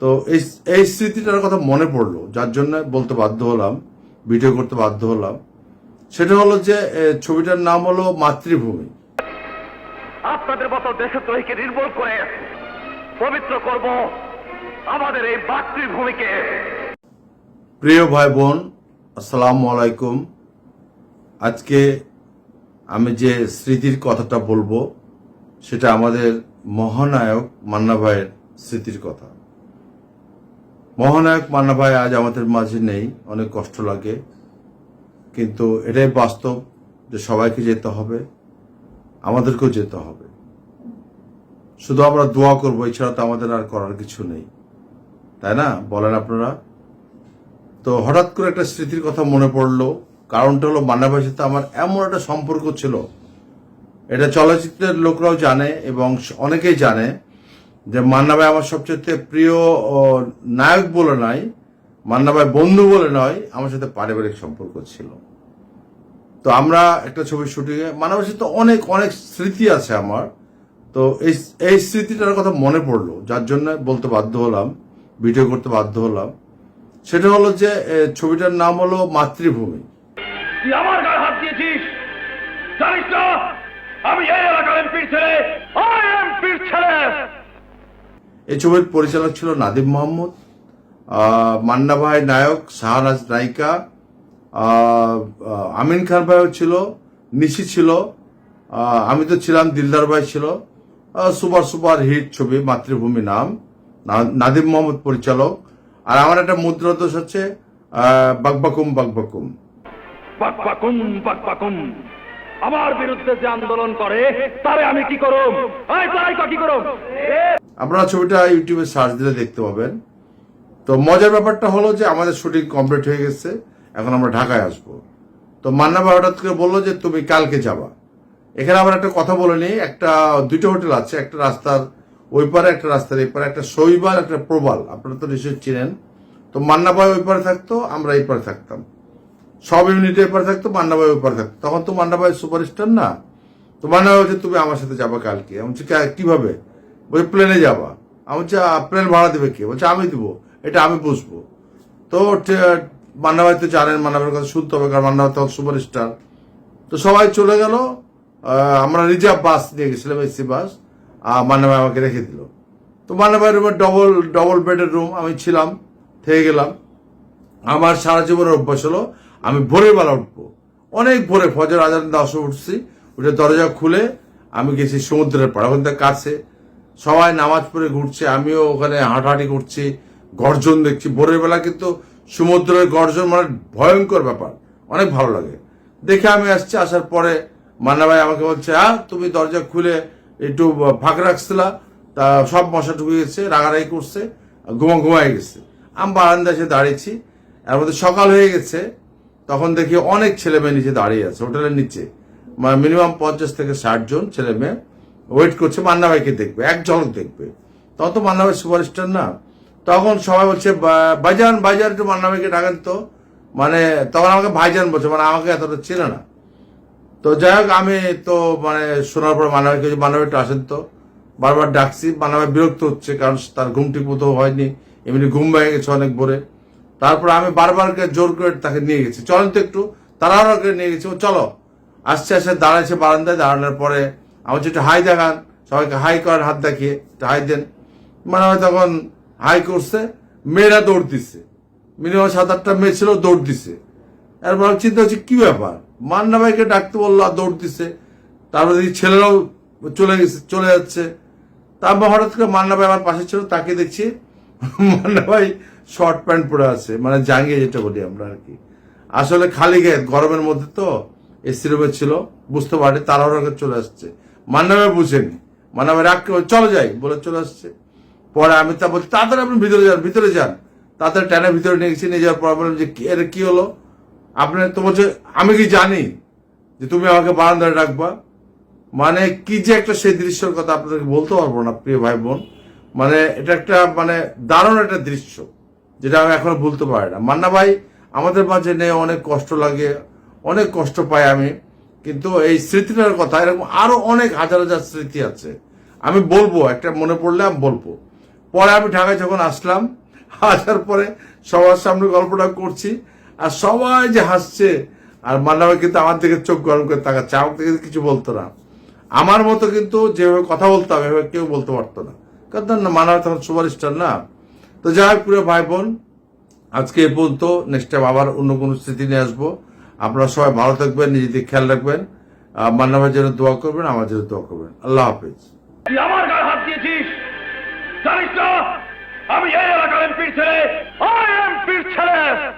তো এই এই স্মৃতিটার কথা মনে পড়ল যার জন্য বলতে বাধ্য হলাম ভিডিও করতে বাধ্য হলাম। সেটা হলো যে ছবিটার নাম হলো মাতৃভূমি। আপনাদের মতো দেশদ্রোহীকে নির্মূল করে পবিত্র করব আমাদের এই মাতৃভূমিকে। প্রিয় ভাই বোন আসসালামু আলাইকুম। আজকে আমি যে স্মৃতির কথাটা বলব সেটা আমাদের মহানায়ক মান্না ভাইয়ের স্মৃতির কথা। মহানায়ক মান্না ভাই আজ আমাদের মাঝে নেই, অনেক কষ্ট লাগে। কিন্তু এটাই বাস্তব যে সবাইকে যেতে হবে, আমাদেরকেও যেতে হবে। শুধু আমরা দোয়া করব, এছাড়া তো আমাদের আর করার কিছু নেই। তাই না? বলেন আপনারা? তো হঠাৎ করে একটা স্মৃতির কথা মনে পড়ল, কারণটা হলো মান্না ভাইয়ের সাথে আমার এমন একটা সম্পর্ক ছিল। এটা চলচ্চিত্রের লোকরাও জানে এবং অনেকেই জানে। যে মান্না ভাই আমার সবচেয়ে প্রিয় নায়ক বলে নয় মান্না ভাই বন্ধু বলে নয় আমার সাথে পারিবারিক সম্পর্ক ছিল। তো আমরা একটা ছবির শুটিংয়ে মান্না ভাইয়ের সাথে অনেক অনেক স্মৃতি আছে আমার। তো এই এই স্মৃতিটার কথা মনে পড়ল, যার জন্য বলতে বাধ্য হলাম, ভিডিও করতে বাধ্য হলাম। সেটা হলো যে ছবিটার নাম হলো মাতৃভূমি। আমার গায়ে হাত দিয়েছিস, জানিস না? আমি এই এলাকার এমপির ছেলে এই ছবির পরিচালক ছিল নাদিম মোহাম্মদ মান্না ভাই নায়ক শাহনাজ নায়িকা আমিন খান ভাইও ছিল, নিশি ছিল আমি তো ছিলাম দিলদার ভাই ছিল সুপার সুপার হিট ছবি, মাতৃভূমি নাম নাদিম মোহাম্মদ পরিচালক। আর আমার একটা মুদ্রা দোষ হচ্ছে বাকবাকুম বাকবাকুম। বাকবাকুম বাকবাকুম। আমার বিরুদ্ধে যে আন্দোলন করে, তারে আমি কি করুম? এই তাই কি করুম? আপনারা ছবিটা ইউটিউবে সার্চ দিলে দেখতে পাবেন। তো মজার ব্যাপারটা হলো যে আমাদের শুটিং কমপ্লিট হয়ে গেছে, এখন আমরা ঢাকায় আসব। তো মান্না ভাই হঠাৎ করে বলল যে, তুমি কালকে যাবা। এখানে আবার একটা কথা বলে নিই, একটা, দুইটা হোটেল আছে, একটা রাস্তার ওই পারে, একটা রাস্তার এই পারে, একটা শৈবাল, একটা প্রবাল। আপনারা তো নিশ্চয়ই চিনেন। তো মান্না ভাই ওই পারে থাকতো, আমরা এই পারে থাকতাম। সব ইউনিটে এপারে থাকতো, মান্না ভাই ওপারে থাকতো। তখন তো মান্না ভাই সুপারস্টার না। তো মান্না ভাই তুমি আমার সাথে যাবা কালকে। আমি বলছি, "কা- কীভাবে? বলছে, প্লেনে যাবা। আমি বলছি প্লেন ভাড়া দেবে কে? বলছে, আমি দিব, এটা আমি বুঝব। তো টে- মান্না ভাই তো জানেন মান্না ভাইয়ের কথা শুনতে হবে, কারণ মান্না ভাই তখন সুপারস্টার। তো সবাই চলে গেল আমরা রিজার্ভ বাস নিয়ে গেছিলাম, এসি বাস আর মান্না ভাই আমাকে রেখে দিল। তো মান্না ভাইয়ের রুমে ডবল ডবল বেডের রুম আমি ছিলাম, থেকে গেলাম। আমার সারা জীবনের অভ্যাস হলো, আমি ভোরের বেলা উঠবো। অনেক ভোরে ফজর, আজান দশে উঠছি, উঠে দরজা খুলে আমি গেছি সমুদ্রের পাড়ে ওখান কাছে। সবাই নামাজ পড়ে ঘুরছে, আমিও ওখানে হাঁটাহাঁটি করছি, গর্জন দেখছি। ভোরের বেলা কিন্তু সমুদ্রের গর্জন মানে ভয়ঙ্কর ব্যাপার, অনেক ভালো লাগে। দেখে আমি আসছি, আসার পরে মান্না ভাই আমাকে বলছে হ্যাঁ তুমি দরজা খুলে একটু ফাঁক রাখছিলা, তা সব মশা ঢুকে গেছে, রাগারাগি করছে ঘুমা ঘুমাই গেছে। আমি বারান্দা এসে দাঁড়িয়েছি, এর মধ্যে সকাল হয়ে গেছে, তখন দেখি অনেক ছেলে মেয়ে নিচে দাঁড়িয়ে আছে, হোটেলের নিচে। মানে মিনিমাম পঞ্চাশ থেকে ষাট জন ছেলে মেয়ে ওয়েট করছে মান্না ভাইকে দেখবে এক ঝলক দেখবে। তখন তো মান্না ভাই সুপারস্টার না। তখন সবাই বলছে, "বা- ভাইজান ভাইজান, একটু মান্না ভাইকে ডাকেন তো। মানে তখন আমাকে ভাইজান বলছে মানে আমাকে এতটা ছিল না। তো যাই হোক, আমি তো মানে শোনার পর মানবিক মানবিক একটু আসেন তো। বারবার ডাকছি মানবিক বিরক্ত হচ্ছে, কারণ তার ঘুম ঠিক মতো হয়নি। এমনি ঘুম ভেঙে গেছে অনেক ভোরে। তারপর আমি বারবার জোর করে তাকে নিয়ে গেছি। চলেন তো একটু। তাড়াহুড়ো নিয়ে গেছি, ও, চলো। আসছে আসে দাঁড়াইছে বারান্দায়, দাঁড়ানোর পরে আমার একটু হাই দেখান, সবাইকে হাই করেন হাত দেখিয়ে একটু হাই দেন। মানে হয় তখন হাই করছে, মেয়েরা দৌড় দিচ্ছে। মিনিমাম সাত আটটা মেয়ে ছিল, দৌড় দিছে এরপর চিন্তা হচ্ছে কি ব্যাপার? মান্না ভাইকে ডাকতে বলল, আর দৌড় দিছে তারপর দেখি ছেলেরাও চলে গেছে, চলে যাচ্ছে। তারপর হঠাৎ করে মান্না ভাই আমার পাশে ছিল, তাকে দেখছি, মান্না ভাই শর্ট প্যান্ট পরে আছে মানে জাঙ্গিয়ে যেটা বলি আমরা আর কি। আসলে খালি গায়ে, গরমের মধ্যে তো এসি রুমে ছিল, বুঝতে পারে ওরা চলে আসছে। মান্না ভাই বুঝেনি মান্না ভাই রাগ চলো যাই। বলে চলে আসছে। পরে আমি তা বলছি, তাড়াতাড়ি আপনি ভিতরে যান ভিতরে যান। তাড়াতাড়ি ট্যানের ভিতরে নিয়ে গেছি নিয়ে যাওয়ার পর বললাম যে এটা কি হলো? আপনি তো বলছে, আমি কি জানি যে তুমি আমাকে বারান্দায় রাখবা? মানে কি যে একটা সেই দৃশ্যের কথা আপনাদেরকে বলতে পারব না, প্রিয় ভাই বোন মানে এটা একটা মানে দারুণ একটা দৃশ্য, যেটা আমি এখনও ভুলতে পারি না। মান্না ভাই, আমাদের মাঝে নেই অনেক কষ্ট লাগে, অনেক কষ্ট পাই আমি। কিন্তু এই স্মৃতিটার কথা, এরকম আরও অনেক হাজার হাজার স্মৃতি আছে। আমি বলব, একটা মনে পড়লে আমি বলব। পরে আমি ঢাকায় যখন আসলাম, আসার পরে সবার সামনে গল্পটা করছি, আর সবাই যে হাসছে, আর মান্না কিন্তু আমার দিকে চোখ গরম করে তাকাচ্ছে আমার থেকে কিছু বলতো না। আমার মতো কিন্তু যেভাবে কথা বলতাম এভাবে কেউ বলতে পারতো না। কারণ মানা তখন সুপারস্টার না। তো যাই হোক, প্রিয় ভাই বোন, আজকে এ পর্যন্ত নেক্সট টাইম আবার অন্য কোনো স্মৃতি নিয়ে আসব। আপনারা সবাই ভালো থাকবেন নিজেদের খেয়াল রাখবেন। আহ, জন্য দোয়া করবেন আমার জন্য দোয়া করবেন। আল্লাহ হাফিজ। আমার গায়ে হাত দিয়েছিস জানিস না আমি এই এলাকার এমপির ছেলে আই এমপির ছেলে।